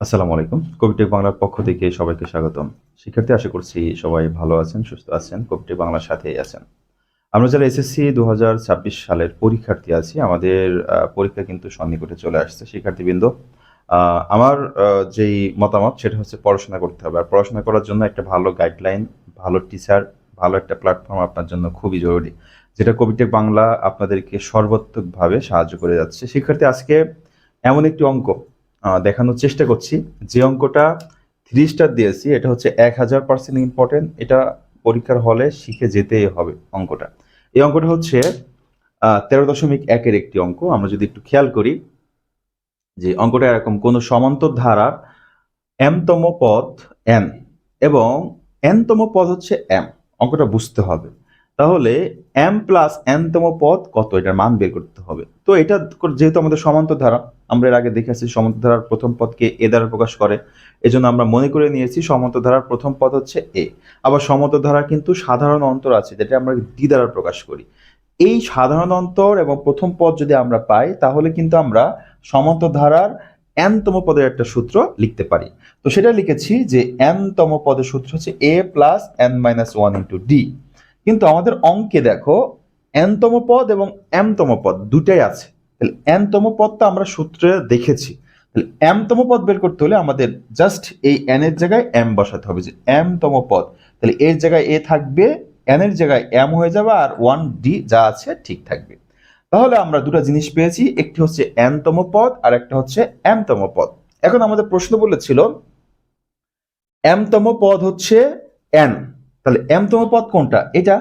আসসালামু আলাইকুম। কবিটেক বাংলার পক্ষ থেকে সবাইকে স্বাগতম। শিক্ষার্থী, আশা করছি সবাই ভালো আছেন, সুস্থ আছেন কবিটেক বাংলার সাথেই আছেন। আমরা যারা এসএসসি দু হাজার ছাব্বিশ সালের পরীক্ষার্থী আছি, আমাদের পরীক্ষা কিন্তু সন্নিকটে চলে আসছে, শিক্ষার্থীবৃন্দ। আমার যেই মতামত, সেটা হচ্ছে পড়াশোনা করতে হবে। আর পড়াশোনা করার জন্য একটা ভালো গাইডলাইন ভালো টিচার ভালো একটা প্ল্যাটফর্ম আপনার জন্য খুবই জরুরি, যেটা কবিটেক বাংলা আপনাদেরকে সর্বাত্মকভাবে সাহায্য করে যাচ্ছে। শিক্ষার্থী, আজকে এমন একটি অঙ্ক দেখানোর চেষ্টা করছি। যে অঙ্কটা থ্রি স্টার দিয়েছি, এটা হচ্ছে এক হাজার পার্সেন্ট ইম্পর্টেন্ট এটা পরীক্ষার হলে শিখে যেতেই হবে অঙ্কটা। এই অঙ্কটা হচ্ছে তেরো দশমিক একের একটি অঙ্ক। আমরা যদি একটু খেয়াল করি, যে অঙ্কটা এরকম, কোনো সমান্তর ধারার এমতম পদ এন এবং এনতম পদ হচ্ছে এম অঙ্কটা বুঝতে হবে। তাহলে এম প্লাস এনতম পদ কত? এটার মান বের করতে হবে। তো এটা যেহেতু আমাদের সমান্তর ধারা, আমরা এর আগে দেখেছি সমান্তর ধারার প্রথম পদকে এ দ্বারা প্রকাশ করে। এজন্য আমরা মনে করে নিয়েছি সমান্তর ধারার প্রথম পদ হচ্ছে এ আবার সমান্তর ধারা কিন্তু সাধারণ অন্তর আছে, যেটা আমরা ডি দ্বারা প্রকাশ করি। এই সাধারণ অন্তর এবং প্রথম পদ যদি আমরা পাই, তাহলে কিন্তু আমরা সমান্তর ধারার এনতম পদের একটা সূত্র লিখতে পারি। তো সেটা লিখেছি যে এনতম পদের সূত্র হচ্ছে A plus N minus one into D কিন্তু আমাদের অঙ্কে দেখো এনতম পদ এবং এমতম পদ দুটাই আছে। তাহলে এনতম পদটা আমরা সূত্রে দেখেছি। তাহলে এমতম পদ বের করতে হলে আমাদের জাস্ট এই এন এর জায়গায় এম বসাতে হবে যে এমতম পদ। তাহলে এর জায়গায় এ থাকবে এন এর জায়গায় এম হয়ে যাবে আর ওয়ান ডি যা আছে ঠিক থাকবে। তাহলে আমরা দুটো জিনিস পেয়েছি, একটি হচ্ছে এনতম পদ আর একটা হচ্ছে এমতম পদ। এখন আমাদের প্রশ্ন বলেছিল এমতম পদ হচ্ছে এন তাহলে এমতম পদ কোনটা? এটা?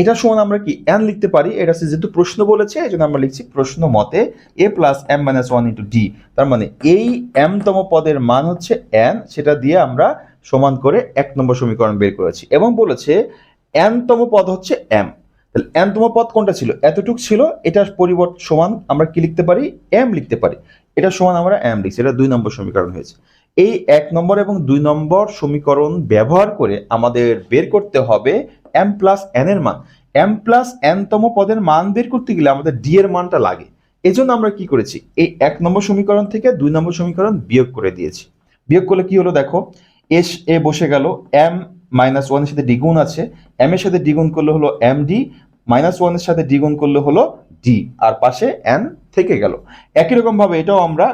এটা সমান আমরা কি এন লিখতে পারি? এটা যেহেতু প্রশ্ন বলেছে এই জন্য আমরা লিখছি প্রশ্ন মতে A plus M minus one into D তার মানে এই এমতম পদের মান হচ্ছে এন সেটা দিয়ে আমরা সমান করে এক নম্বর সমীকরণ বের করেছি। এবং বলেছে এনতম পদ হচ্ছে এম তাহলে এনতম পদ কোনটা ছিল? এতটুক ছিল, এটার পরিবর্তন সমান আমরা কি লিখতে পারি? এম লিখতে পারি। এটা সমান আমরা এম লিখছি, এটা দুই নম্বর সমীকরণ হয়েছে। এই এক নম্বর এবং দুই নম্বর সমীকরণ ব্যবহার করে আমাদের বের করতে হবে এম প্লাস এন এর মান। এম প্লাস এন তম পদের মান বের করতে গেলে আমাদের ডি এর মানটা লাগে। এজন্য আমরা কি করেছি? এই এক নম্বর সমীকরণ থেকে দুই নম্বর সমীকরণ বিয়োগ করে দিয়েছি। বিয়োগ করলে কি হলো দেখো? এস এ বসে গেল এম মাইনাস ওয়ানের সাথে দ্বিগুণ আছে। এম এর সাথে দ্বিগুণ করলে হলো এম ডি মাইনাস ওয়ানের সাথে দ্বিগুণ করলে হলো ডি আর পাশে এন থেকে গেল। একই রকম ভাবে এটাও আমরা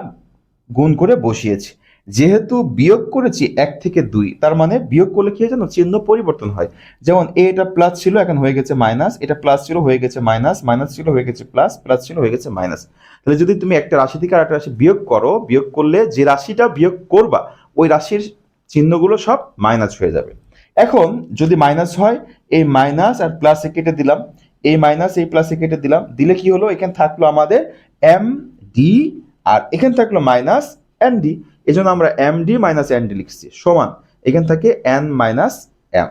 গুণ করে বসিয়েছি। যেহেতু বিয়োগ করেছি এক থেকে দুই, তার মানে বিয়োগ করলে কি হয় চিহ্ন পরিবর্তন হয়। যেমন এ এটা প্লাস ছিল, এখন হয়ে গেছে মাইনাস এটা প্লাস ছিল, হয়ে গেছে মাইনাস মাইনাস ছিল, হয়ে গেছে প্লাস প্লাস ছিল, হয়ে গেছে মাইনাস তাহলে যদি তুমি একটা রাশি থেকে আর একটা রাশি বিয়োগ করো, বিয়োগ করলে যে রাশিটা বিয়োগ করবা, ওই রাশির চিহ্নগুলো সব মাইনাস হয়ে যাবে। এখন যদি মাইনাস হয় এই মাইনাস আর প্লাসে কেটে দিলাম এই মাইনাস এই প্লাসে কেটে দিলাম, দিলে কি হলো? এখানে থাকল আমাদের এম ডি আর এখানে থাকল মাইনাস এন ডি এই জন্য আমরা M D minus N D লিখছি। সমান, এখান থেকে এন মাইনাস এম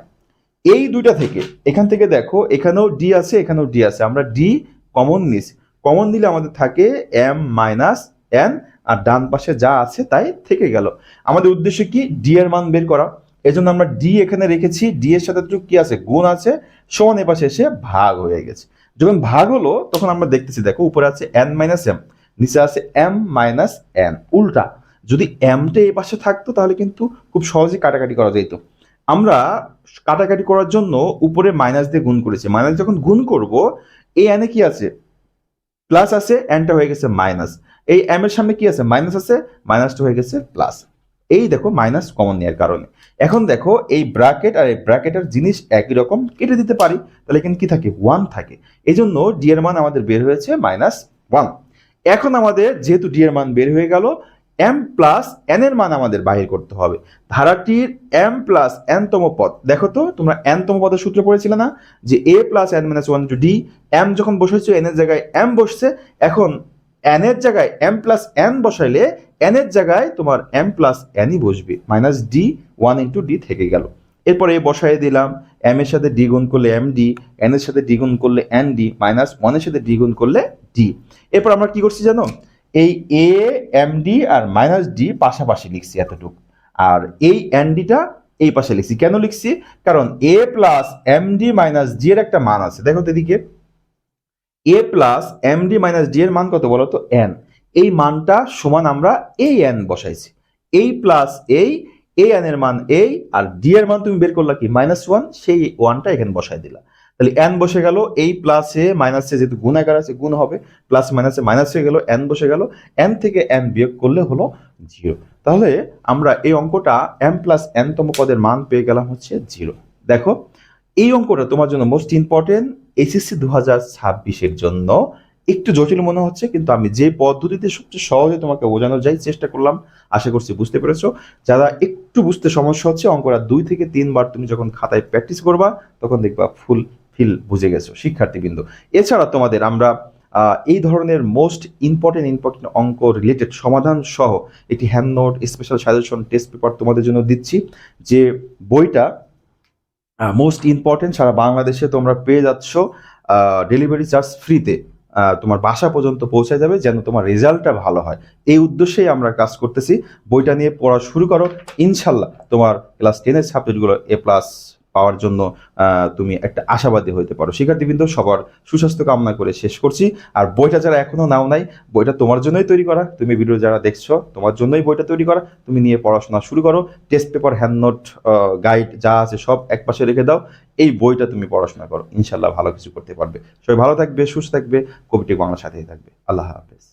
এই দুইটা থেকে, এখান থেকে দেখো, এখানেও ডি আছে, এখানেও ডি আছে। আমরা ডি কমন নিছি কমন নিলে আমাদের থাকে এম মাইনাস এন আর ডান পাশে যা আছে তাই থেকে গেল। আমাদের উদ্দেশ্য কি? ডি এর মান বের করা। এজন্য আমরা ডি এখানে রেখেছি। ডি এর সাথে একটু কি আছে? গুণ আছে। সমান পাশে এসে ভাগ হয়ে গেছে। যখন ভাগ হলো, তখন আমরা দেখতেছি, দেখো, উপরে আছে এন মাইনাস এম নিচে আছে এম মাইনাস এন উল্টা। যদি এমটা এ পাশে থাকতো, তাহলে কিন্তু খুব সহজে কাটাকাটি করা যেত। আমরা কাটাকাটি করার জন্য উপরে মাইনাস দিয়ে গুণ করেছি। মাইনাস যখন গুণ করব, এই এনে কি আছে? প্লাস আছে এনটা হয়ে গেছে মাইনাস এই এর সামনে কি আছে? মাইনাস আছে মাইনাসটা হয়ে গেছে প্লাস এই দেখো মাইনাস কমন নেওয়ার কারণে। এখন দেখো এই ব্র্যাকেট আর এই ব্র্যাকেটের জিনিস একই রকম, কেটে দিতে পারি। তাহলে এখানে কি থাকে? ওয়ান থাকে। এই জন্য ডি এর মান আমাদের বের হয়েছে মাইনাস ওয়ান এখন আমাদের যেহেতু ডি এর মান বের হয়ে গেল এম প্লাস এন এর মান আমাদের বাহির করতে হবে। ধারাটির এম প্লাস এন তম পদ। দেখো তো, তোমরা এন তম পদের সূত্র পড়েছিলে না? যে A plus N minus one to D M যখন বসেছে এন এর জায়গায় এম বসছে, এখন এন এর জায়গায় এম প্লাস এন বসাইলে এন এর জায়গায় তোমার এম প্লাস এনই বসবে। Minus D one into D থেকে গেল। এরপর বসাই দিলাম এম এর সাথে ডি করলে এম ডি এন এর সাথে ডি করলে এন ডি মাইনাস ওয়ানের সাথে ডি করলে ডি এরপর আমরা কি করছি জানো? এই এ এম ডি আর মাইনাস ডি পাশাপাশি লিখছি এতটুকু। আর এই এন ডিটা এই পাশে লিখছি। কেন লিখছি? কারণ A plus M D minus D এর একটা মান আছে। দেখো এদিকে। A plus M D minus D এর মান কত বলো তো? এন এই মানটা সমান আমরা এই এন বসাইছি। এই প্লাস এই এ এন এর মান এই আর ডি এর মান তুমি বের করলা কি? মাইনাস ওয়ান সেই ওয়ানটা এখানে বসাই দিলা। তাহলে এন বসে গেল, এই প্লাস এ মাইনাস এ যেহেতু গুণ আকার আছে, গুণ হবে প্লাস মাইনাসে মাইনাস হয়ে গেল এন বসে গেল এন থেকে এন বিয়োগ করলে হলো জিরো তাহলে আমরা এই অঙ্কটা এম প্লাস এন তম পদের মান পেয়ে গেলাম হচ্ছে জিরো দেখো, এই অঙ্কটা তোমার জন্য মোস্ট ইম্পর্টেন্ট এসএসসি দু হাজার ছাব্বিশের জন্য। একটু জটিল মনে হচ্ছে, কিন্তু আমি যে পদ্ধতিতে সবচেয়ে সহজে তোমাকে বোঝানোর যাই চেষ্টা করলাম, আশা করছি বুঝতে পেরেছ। যারা একটু বুঝতে সমস্যা হচ্ছে, অঙ্কটা দুই থেকে তিনবার তুমি যখন খাতায় প্র্যাকটিস করবা, তখন দেখবা ফুল ফিল বুঝে গেছো, শিক্ষার্থীবৃন্দ। এছাড়া তোমাদের আমরা এই ধরনের মোস্ট ইম্পর্টেন্ট ইম্পর্টেন্ট অঙ্ক রিলেটেড সমাধান সহ একটি hand note special suggestion test paper তোমাদের জন্য দিচ্ছি, যে বইটা মোস্ট ইম্পর্টেন্ট সারা বাংলাদেশে তোমরা পেয়ে যাচ্ছ ডেলিভারি চার্জ ফ্রিতে তোমার বাসা পর্যন্ত পৌঁছে যাবে যেন তোমার রেজাল্টটা ভালো হয়। এই উদ্দেশ্যেই আমরা কাজ করতেছি। বইটা নিয়ে পড়া শুরু করো। ইনশাল্লাহ তোমার ক্লাস টেনের সাবজেক্টগুলো এ প্লাস পাওয়ার জন্য তুমি একটা আশাবাদী হইতে পারো। শিক্ষার্থীবৃন্দ, সবার সুস্বাস্থ্য কামনা করে শেষ করছি। আর বইটা যারা এখনও নাও নাই, বইটা তোমার জন্যই তৈরি করা। তুমি ভিডিও যারা দেখছ, তোমার জন্যই বইটা তৈরি করা। তুমি নিয়ে পড়াশোনা শুরু করো। Test paper, hand note guide যা আছে সব এক পাশে রেখে দাও। এই বইটা তুমি পড়াশোনা করো। ইনশাল্লাহ ভালো কিছু করতে পারবে। সবাই ভালো থাকবে, সুস্থ থাকবে। কবিটি বাংলার সাথেই থাকবে। আল্লাহ হাফেজ।